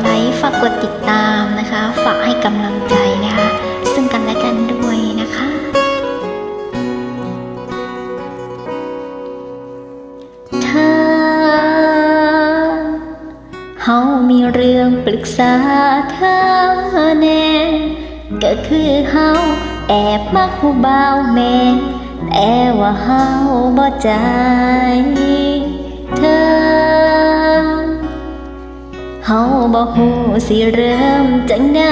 ไลค์ ฝากกดติดตามนะคะ ฝากให้กำลังใจนะคะ ซึ่งกันและกันด้วยนะคะ เธอเฮามีเรื่องปรึกษาเธอแน่ก็คือเฮาแอบมักผู้บ่าวแม่แต่ว่าเฮาบ่ใจ เธอ เฮาบ่ฮู้สิเริ่มจังใด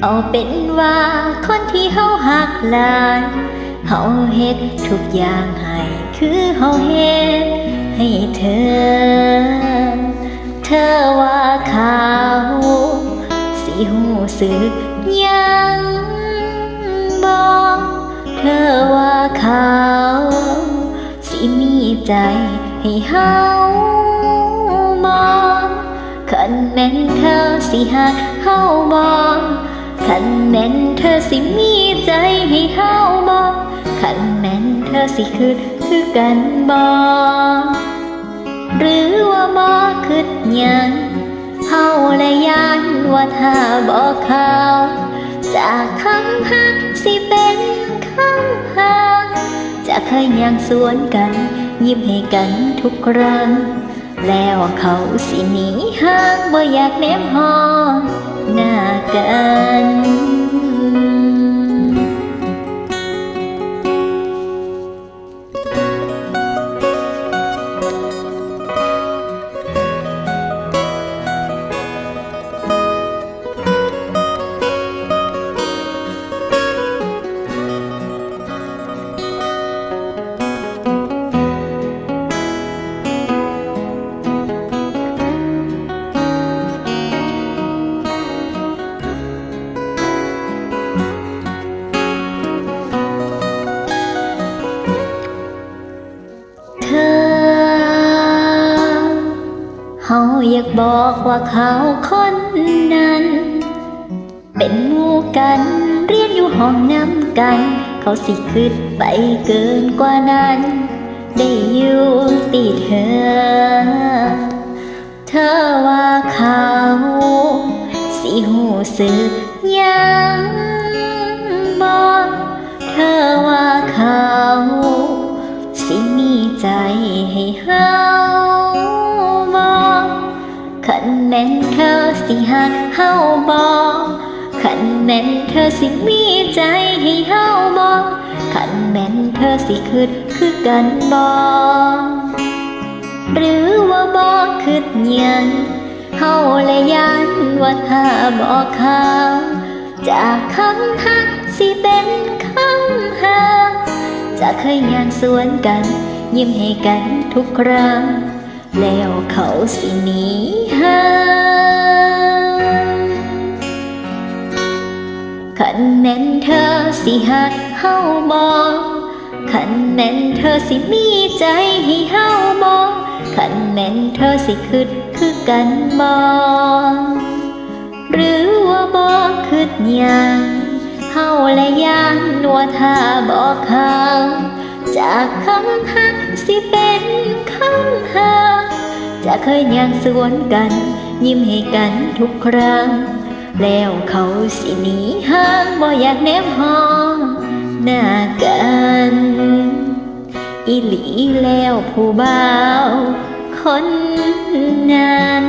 เอาเป็นว่าคนที่เฮาหักหลายเฮาเฮ็ดทุกอย่างให้คือเฮาเฮ็ดให้เธอ เธอว่าเขาสิหูสึกยังบอกเธอว่าเขา สิมีใจให้เฮา แม่นเธอสิหักเฮาบอคันแม่นเธอสิมีใจให้เฮาบอคันแม่นเธอสิคือคือกันบอหรือว่าบ่คิดหยังเฮาและยานว่าถ้าบอกเขาจากคำหักสิเป็นคำหักจะเคยยังสวนกัน ยิ้มให้กันทุกครั้ง แล้วเขาสิหนีห่างบ่อยากแนมหอหน้ากัน กบอกว่าเขาคนนั้น เป็นมู่กันเรียนอยู่ห้องน้ำกัน เขาสิคิดไปเกินกว่านั้น ได้อยู่ตีเธอ เธอว่าเขา สิหูสึกยัง แม่นเธอสิหักเฮาบอกคันแม่นเธอสิมีใจให้เฮาบอกคันแม่นเธอสิคิดคือกันบอกหรือว่าบอกคิดยังเฮาและยันว่าถ้าบอกเขาจากคำหักสิเป็นคำหักจะเคยงานสวนกัน ยิ้มให้กันทุกครั้ง แล้วเขาสิหนีห่าขันแม่นเธอสิหักเฮาบอกขันแม่นเธอสิมีใจให้เฮาบอกขันแม่นเธอสิคิดคือกันบอกหรือว่าบอกคิดยังเฮาและยานว่าถ้าบอกเขาจากคำหักสิ เคยยังสวนกัน ยิ้มให้กันทุกครั้ง แล้วเขาสิหนีห่างบ่อยากแนมหอหน้ากันอีหลีแล้วผู้บ่าวคนนั้น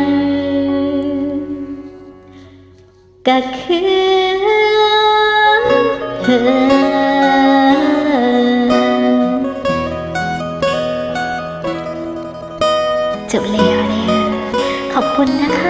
ก็คือเธอ คุณนะคะ